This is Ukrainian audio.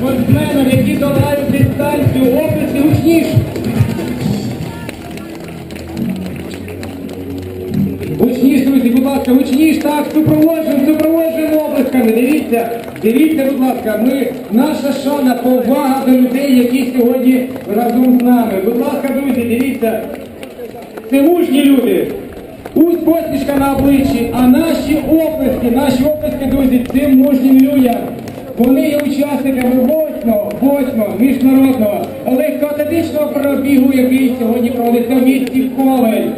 спортсменам, які долають дистанцію, області гучніше. Гучніш, друзі, будь ласка, гучніш, так, супроводжуємо, супроводжуємо облисками. Дивіться, дивіться, будь ласка, ми, наша шана, повага до людей, які сьогодні разом з нами. Будь ласка, друзі, дивіться, це мужні люди. Ось посмішка на обличчі, а наші області, наші області, друзі, цим мужнім людям. Вони є учасниками восьмого, восьмого міжнародного легкоатлетичного пробігу, який сьогодні проводиться в місті Ковель.